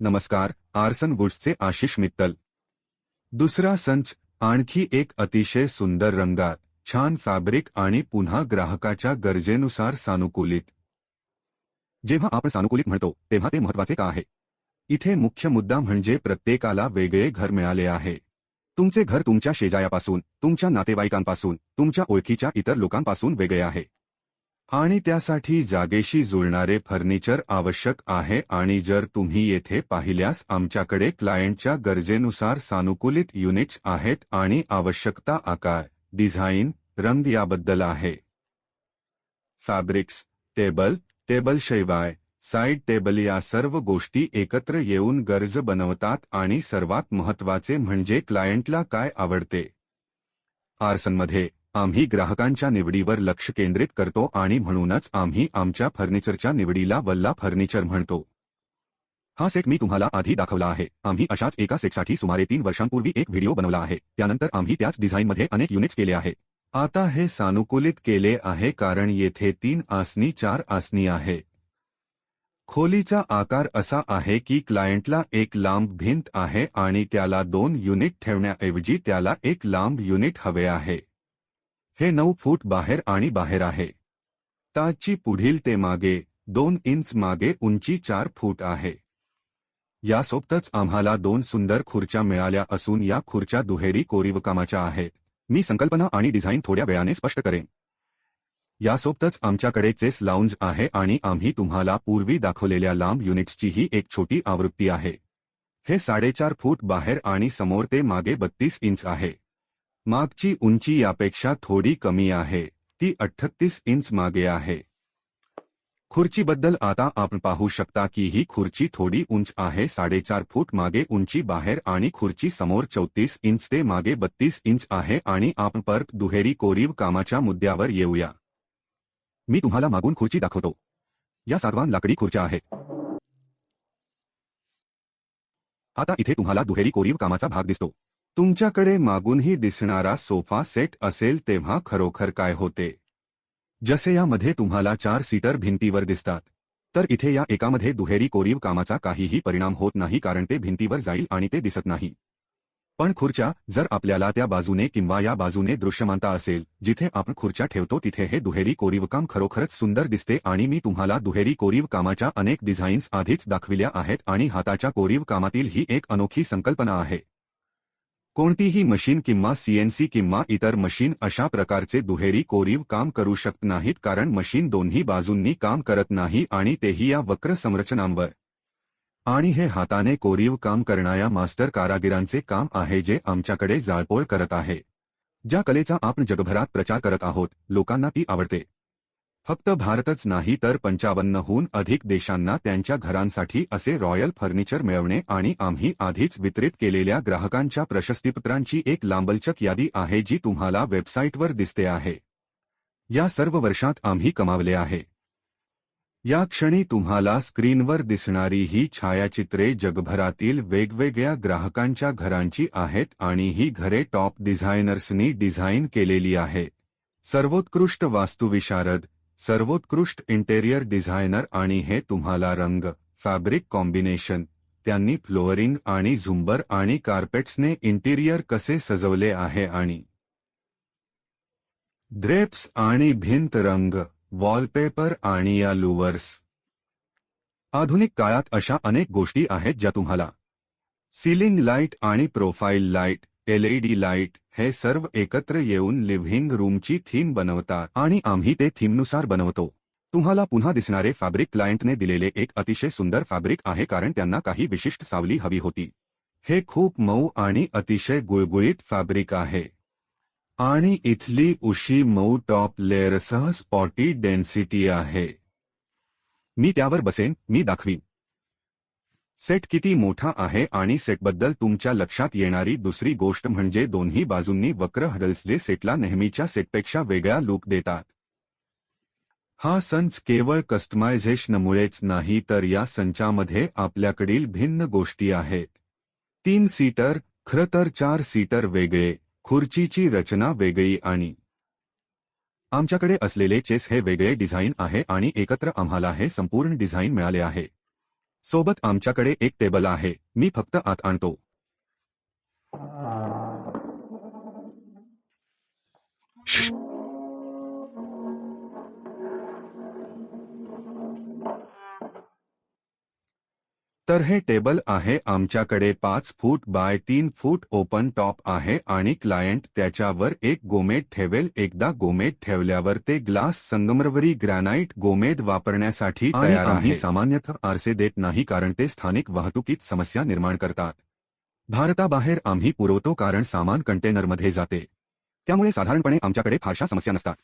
नमस्कार आर्सन वुड्सचे आशिष मित्तल. दुसरा संच आणखी एक अतिशय सुंदर रंगात छान फॅब्रिक आणि पुन्हा ग्राहकाच्या गरजेनुसार सानुकूलित. जेव्हा आपण सानुकूलित म्हणतो तेव्हा ते महत्त्वाचे का आहे? इथे मुख्य मुद्दा म्हणजे प्रत्येकाला वेगळे घर मिळाले आहे. तुमचे घर तुमच्या शेजायापासून तुमच्या नातेवाईकांपासून तुमच्या ओळखीच्या इतर लोकांपासून वेगळे आहे. आणि त्यासाठी जागेशी जुळणारे फर्निचर आवश्यक आहे आणि जर तुम्ही येथे पाहिल्यास आमच्याकडे क्लायंटच्या गरजेनुसार सानुकूलित युनिट्स आहेत आणि आवश्यकता आकार डिझाईन रंग याबद्दल आहे. फॅब्रिक्स टेबल टेबल शिवाय साईड टेबल या सर्व गोष्टी एकत्र येऊन गरज बनवतात आणि सर्वात महत्त्वाचे म्हणजे क्लायंटला काय आवडते? आर्सनमध्ये आम्ही ग्राहकांच्या निवडीवर लक्ष केंद्रित करतो आणि म्हणूनच आम्ही आमच्या फर्निचरच्या निवडीला वल्ला फर्निचर म्हणतो. हा सेट मी तुम्हाला आधी दाखवला आहे. आम्ही अशाच एका सेटसाठी सुमारे तीन वर्षांपूर्वी एक व्हिडिओ बनवला आहे. त्यानंतर आम्ही त्याच डिझाईनमध्ये अनेक युनिट्स केले आहे. आता हे सानुकूलित केले आहे कारण येथे तीन आसनी चार आसनी आहे. खोलीचा आकार असा आहे की क्लायंटला एक लांब भिंत आहे आणि त्याला दोन युनिट ठेवण्याऐवजी त्याला एक लांब युनिट हवे आहे. हे नऊ फूट बाहेर आणि बाहेर आहे. ताजची पुढील ते मागे दोन इंच मागे उंची चार फूट आहे. यासोबतच आम्हाला दोन सुंदर खुर्च्या मिळाल्या असून या खुर्च्या दुहेरी कोरीवकामाच्या आहेत. मी संकल्पना आणि डिझाईन थोड्या वेळाने स्पष्ट करेन. यासोबतच आमच्याकडे चेस लाऊंज आहे आणि आम्ही तुम्हाला पूर्वी दाखवलेल्या लांब युनिट्सचीही एक छोटी आवृत्ती आहे. हे साडेचार फूट बाहेर आणि समोर ते मागे बत्तीस इंच आहे. मागची उंची यापेक्षा थोडी कमी आहे. ती अठ्ठतीस इंच मागे आहे. खुर्चीबद्दल आता आपण पाहू शकता की ही खुर्ची थोडी उंच आहे. साडेचार फूट मागे उंची बाहेर आणि खुर्ची समोर चौतीस इंच ते मागे बत्तीस इंच आहे आणि आपण परत दुहेरी कोरीव कामाच्या मुद्द्यावर येऊया. मी तुम्हाला मागून खुर्ची दाखवतो. या सागवान लाकडी खुर्च्या आहेत. आता इथे तुम्हाला दुहेरी कोरीव कामाचा भाग दिसतो. तुमच्याकडे मागूनही दिसणारा सोफा सेट असेल तेव्हा खरोखर काय होते? जसे यामध्ये तुम्हाला चार सीटर भिंतीवर दिसतात तर इथे या एकामध्ये दुहेरी कोरीव कामाचा काहीही परिणाम होत नाही कारण ते भिंतीवर जाईल आणि ते दिसत नाही. पण खुर्च्या जर आपल्याला त्या बाजूने किंवा या बाजूने दृश्यमानता असेल जिथे आपण खुर्च्या ठेवतो तिथे हे दुहेरी कोरीवकाम खरोखरच सुंदर दिसते आणि मी तुम्हाला दुहेरी कोरीव कामाच्या अनेक डिझाईन्स आधीच दाखविल्या आहेत आणि हाताच्या कोरीव कामातील ही एक अनोखी संकल्पना आहे. कोणतीही मशीन किंवा सीएनसी किंवा इतर मशीन अशा प्रकारचे दुहेरी कोरीव काम करू शकत नाहीत कारण मशीन दोन्ही बाजूंनी काम करत नाही आणि तेही या वक्र संरचनांवर. आणि हे हाताने कोरीव काम करणाऱ्या मास्टर कारागिरांचे काम आहे जे आमच्याकडे जाळपोळ करत आहे. ज्या कलेचा आपण जगभरात प्रचार करत आहोत लोकांना ती आवडते. फक्त भारतच नाही तर पंचावन्नहून अधिक देशांना त्यांच्या घरांसाठी असे रॉयल फर्निचर मिळवणे आणि आम्ही आधीच वितरित केलेल्या ग्राहकांच्या प्रशस्तीपत्रांची एक लांबलचक यादी आहे जी तुम्हाला वेबसाईटवर दिसते आहे. या सर्व वर्षात आम्ही कमावले आहे. या क्षणी तुम्हाला स्क्रीनवर दिसणारी ही छायाचित्रे जगभरातील वेगवेगळ्या ग्राहकांच्या घरांची आहेत आणि ही घरे टॉप डिझायनर्सनी डिझाईन केलेली आहे. सर्वोत्कृष्ट वास्तुविशारद सर्वोत्कृष्ट इंटेरियर डिझायनर आणि हे तुम्हाला रंग फॅब्रिक कॉम्बिनेशन त्यांनी फ्लोअरिंग आणि झुंबर आणि कार्पेट्सने इंटिरियर कसे सजवले आहे आणि ड्रेप्स आणि भिंत रंग वॉलपेपर आणि या लुवर्स आधुनिक काळात अशा अनेक गोष्टी आहेत ज्या तुम्हाला सिलिंग लाइट आणि प्रोफाईल लाइट एलईडी लाइट हे सर्व एकत्र येऊन लिव्हिंग रूमची थीम बनवतात आणि आम्ही ते थीमनुसार बनवतो. तुम्हाला पुन्हा दिसणारे फॅब्रिक क्लायंटने दिलेले एक अतिशय सुंदर फॅब्रिक आहे कारण त्यांना काही विशिष्ट सावली हवी होती. हे खूप मऊ आणि अतिशय गुळगुळीत फॅब्रिक आहे. आणि इथली उशी मऊ टॉप लेअरसह स्पॉटी डेन्सिटी आहे. मी त्यावर बसेन मी दाखवीन. सेट किती मोठा आहे आणि सेटबद्दल तुमच्या लक्षात येणारी दुसरी गोष्ट म्हणजे दोन्ही बाजूंनी वक्र हडल्स जे सेटला नेहमीच्या सेटपेक्षा वेगळा लुक देतात. हा संच केवळ कस्टमायझेशनमुळेच नाही तर या संचामध्ये आपल्याकडील भिन्न गोष्टी आहेत. तीन सीटर खरं तर चार सीटर वेगळे खुर्चीची रचना वेगळी आणि आमच्याकडे असलेले चेस हे वेगळे डिझाईन आहे आणि एकत्र आम्हाला हे संपूर्ण डिझाईन मिळाले आहे. सोबत आमच्याकडे एक टेबल आहे. मी फक्त आत आणतो. तर हे टेबल आहे आमच्याकडे पाच फूट बाय तीन फूट ओपन टॉप आहे आणि क्लायंट त्याच्यावर एक गोमेद ठेवेल. एकदा गोमेद ठेवल्यावर ते ग्लास संगमरवरी ग्रॅनाइट गोमेद वापरण्यासाठी तयार आहे. सामान्यतः आरसे देत नाही कारण ते स्थानिक वाहतुकीत समस्या निर्माण करतात. भारताबाहेर आम्ही पुरवतो कारण सामान कंटेनरमध्ये जाते. त्यामुळे साधारणपणे आमच्याकडे फारशा समस्या नसतात.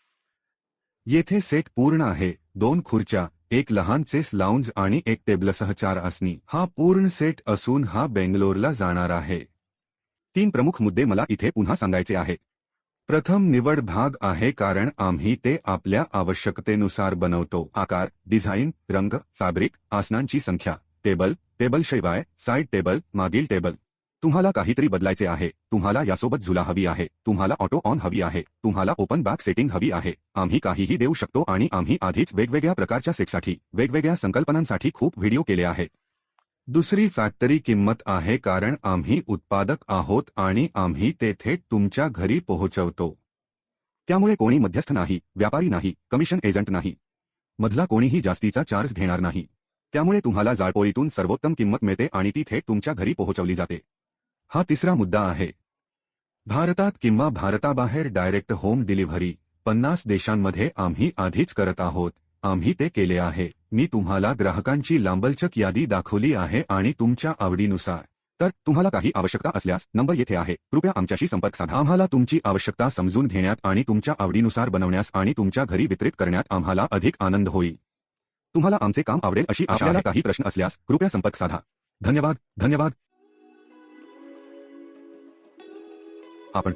येथे सेट पूर्ण आहे. दोन खुर्च्या एक लहान चेस लाउंज आणि एक टेबलसह चार आसनी हा पूर्ण सेट असून हा बेंगलोरला जाणार आहे. तीन प्रमुख मुद्दे मला इथे पुन्हा सांगायचे आहे प्रथम निवड भाग आहे कारण आम्ही ते आपल्या आवश्यकतेनुसार बनवतो. आकार डिझाईन रंग फॅब्रिक आसनांची संख्या टेबल टेबल शिवाय साईड टेबल मागील टेबल. तुम्हाला काहीतरी बदलायचे आहे. तुम्हाला यासोबत झुला हवी आहे. तुम्हाला ऑटो ऑन हवी आहे. तुम्हाला ओपन बॅक सेटिंग हवी आहे. आम्ही काहीही देऊ शकतो आणि आम्ही आधीच वेगवेगळ्या प्रकारच्या सेटसाठी वेगवेगळ्या संकल्पनांसाठी खूप व्हिडिओ केले आहेत. दुसरी फॅक्टरी किंमत आहे कारण आम्ही उत्पादक आहोत आणि आम्ही ते थेट तुमच्या घरी पोहोचवतो. त्यामुळे कोणी मध्यस्थ नाही व्यापारी नाही कमिशन एजंट नाही. मधला कोणीही जास्तीचा चार्ज घेणार नाही. त्यामुळे तुम्हाला जाळपोळीतून सर्वोत्तम किंमत मिळते आणि ती थेट तुमच्या घरी पोहोचवली जाते. हा तिसरा मुद्दा आहे. भारतात किंवा भारताबाहेर डायरेक्ट होम डिलिव्हरी पन्नास देशांमध्ये आम्ही आधीच करत आहोत. आम्ही ते केले आहे. मी तुम्हाला ग्राहकांची लांबलचक यादी दाखवली आहे आणि तुमच्या आवडीनुसार. तर तुम्हाला काही आवश्यकता असल्यास नंबर येथे आहे. कृपया आमच्याशी संपर्क साधा. आम्हाला तुमची आवश्यकता समजून घेण्यात आणि तुमच्या आवडीनुसार बनवण्यास आणि तुमच्या घरी वितरित करण्यात आम्हाला अधिक आनंद होईल. तुम्हाला आमचे काम आवडेल अशी आपल्याला काही प्रश्न असल्यास कृपया संपर्क साधा. धन्यवाद. धन्यवाद. आपण